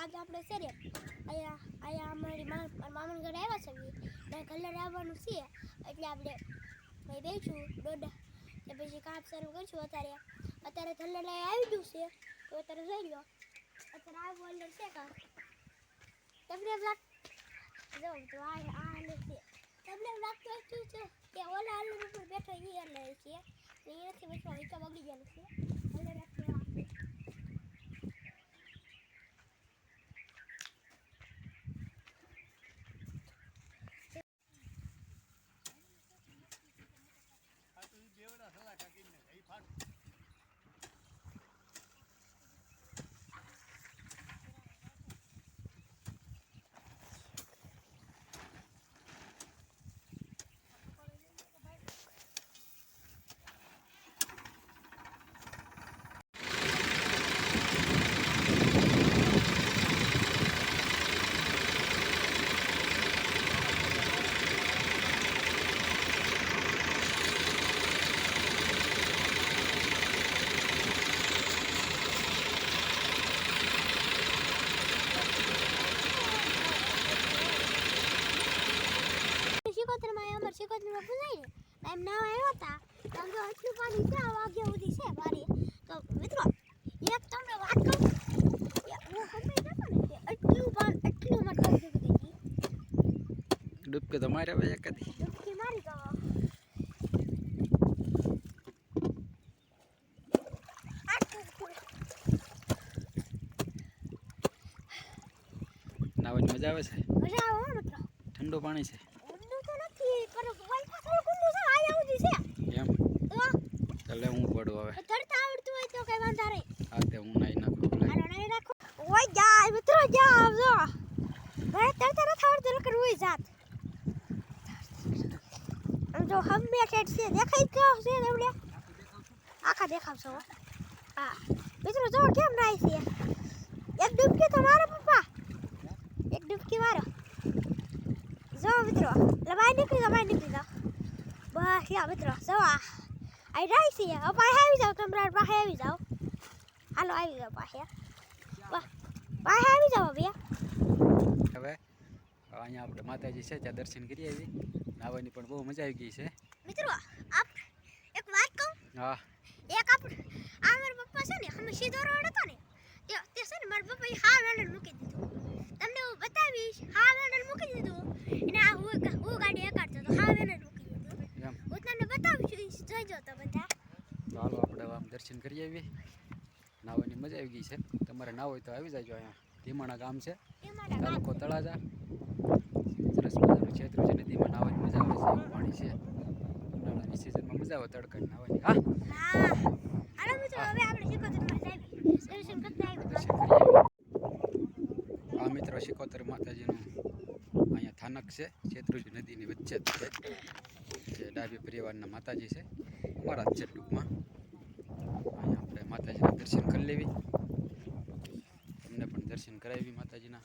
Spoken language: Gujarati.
આજ આપણે છે ને, અહીંયા અહીંયા અમારી મામાના ઘરે આવ્યા છે. ને કલર આવવાનું છે, એટલે આપણે ભાઈ બેસું, દોડા. ને પછી કામ શરૂ કરીશું અત્યારે. અત્યારે કલર આવી ગયું છે, તો અત્યારે જોઈ લો. અત્યારે આ બોલર છે કા તમને એમ લાગ, જો તો આ આ હાલે છે. તમને એમ લાગતું શું છે કે ઓલા હાલર ઉપર બેઠો એ અને છે. એ નથી બેઠો એ તો બગડી ગયેલું છે હાલર રાખતો આ. શિકોતરમાં અમાર શિકોતરમાં પૂજાય ને એમ નાવા આવ્યા હતા એટલું પાણી આ વાગ્યા સુધી છે મારી તો મિત્રો એક તમને વાત કહું હું હમે જતો ને એટલું પાણી એટલું મત કરી દીધું હતી ડૂબકે તો મારે હવે એક હતી ડૂબકી મારી તો નાવાની મજા આવે છે? મજા આવે મિત્રો. ઠંડુ પાણી છે ઊંડું તો નથી પણ વાઈફા થોડું ઊંડું છે આયા સુધી છે એમ તો ચાલે હું પડું હવે. તરતા આવડતું હોય તો કઈ વાંધો નહીં. હા તે હું નાઈ નાખું. હાલો નહીં રાખો ઓય જાય મિત્રો જા આવજો. મારે તરતા નથી આવડતું નકર હોય જાત. આમ જો હમે ઠેઠ છે દેખાય કે છે એવડે આખા દેખાવશો હો. મિત્રો જો કેમ નાઈ છે? એક ડૂબકી તો મારો પપ્પા. એક ડૂબકી મારો. જો મિત્રો બહાર નીકળી બહાર નીકળી જાઓ. બસ યા મિત્રો જો આ રાઈ છે હવે પાસે આવી જાઓ તમારા પાસે આવી જાઓ હાલો આવી જાઓ પાસે પાસે આવી જાઓ બે હવે અહીંયા આપણે માતાજી છે ત્યાં દર્શન કરી આવી નાવાની પણ બહુ મજા આવી ગઈ છે મિત્રો આપ એક વાત કહું હા એક આપણે આ મારા પપ્પા છે ને અમે સીધો રોડ હતો ને તે તે છે ને મારા પપ્પાએ હા વેલણ મૂકી દીધું તમને હું બતાવીશ હા વેલણ મૂકી દીધું અને આ હું હું ગાડી એકાડતો તો હા વેલણ તમને બતાવીશું જોઈજો તો બધા. ચાલો આપણે આમ દર્શન કરી આવીએ. નાવાની મજા આવી ગઈ છે. તમારે ના હોય તો આવી જાજો અહીંયા. ધીમાણા ગામ છે. તાલુકો તળાજા. સરસ મજાનું ક્ષેત્ર છે. નદીમાં નાવાની મજા આવે છે પાણી છે. ઉનાળાની સિઝનમાં મજા આવે તડકા નાવાની. હા? દર્શન કરતા આવી દર્શન કરી આવી આ મિત્ર માતાજીનું અહીંયા થાનક છે શેત્રુજી નદીની વચ્ચે જે ડાબી પરિવારના માતાજી છે, અમારા જ છે ટૂંકમાં અહીંયા આપણે માતાજીના દર્શન કરી લેવી. તમને પણ દર્શન કરાવી માતાજીના.